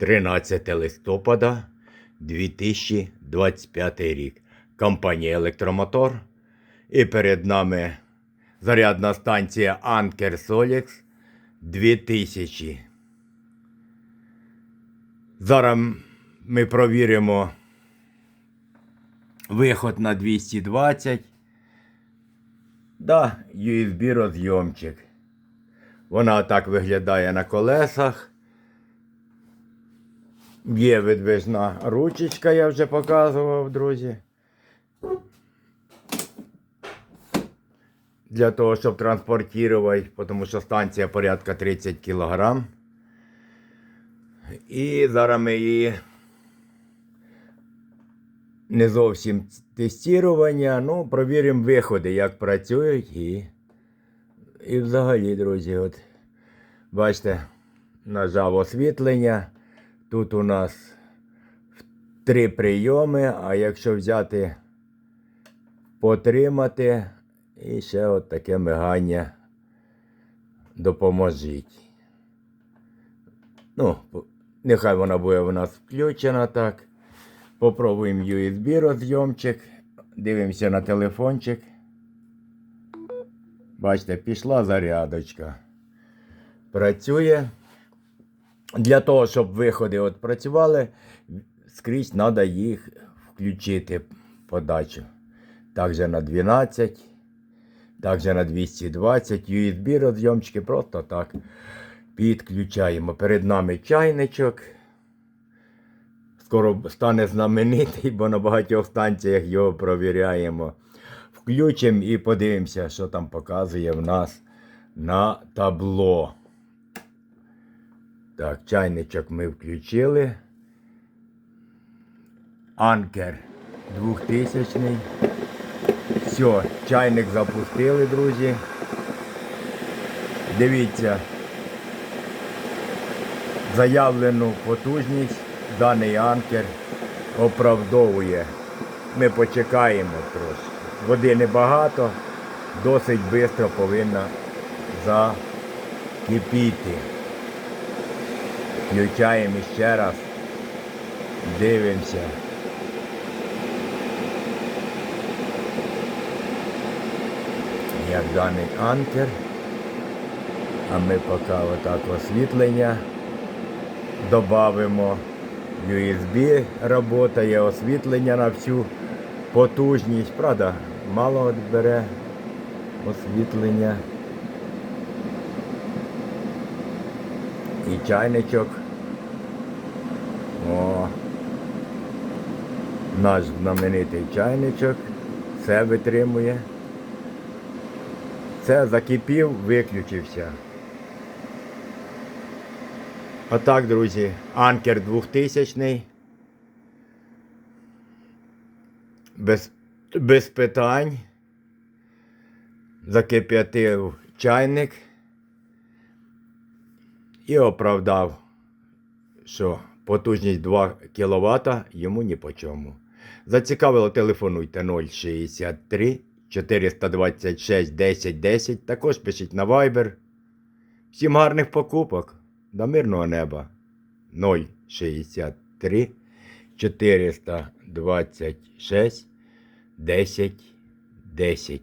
13 листопада 2025 рік. Компанія Електромотор. І перед нами зарядна станція Anker Solix 2000. Зараз ми провіримо виход на 220. Да, USB розйомчик. Вона так виглядає на колесах. Є видвижна ручечка, я вже показував, друзі. Для того, щоб транспортувати, тому що станція порядка 30 кг. І зараз ми її не зовсім тестування, ну, провіримо виходи, як працюють. І, і взагалі, друзі, от бачите, нажав освітлення. Тут у нас три прийоми, а якщо взяти, потримати, і ще от таке мигання допоможіть. Ну, нехай вона буде у нас включена так. Попробуємо USB розйомчик. Дивимося на телефончик. Бачите, пішла зарядочка. Працює. Для того, щоб виходи от працювали, скрізь треба їх включити подачу. Також на 12, також на 220, USB розйомчики просто так підключаємо. Перед нами чайничок. Скоро стане знаменитий, бо на багатьох станціях його провіряємо. Включимо і подивимося, що там показує в нас на табло. Так, чайничок ми включили. Анкер 2000. Все, чайник запустили, друзі. Дивіться. Заявлену потужність даний анкер оправдовує. Ми почекаємо трошки. Води небагато, досить швидко повинна закипіти. Включаємо ще раз. Дивимося. Як даний анкер. А ми поки отак освітлення додамо. USB працює, освітлення на всю потужність. Правда, мало бере освітлення. І чайничок. О. Наш знаменитий чайничок. Все витримує. Це закипів, виключився. Отак, друзі, анкер 2000. Без, без питань. Закип'ятив чайник і оправдав, що потужність 2 кВт йому ні по чому. Зацікавило, телефонуйте 063 426 10 10. Також пишіть на Viber. Всім гарних покупок. До мирного неба 063 426 10 10.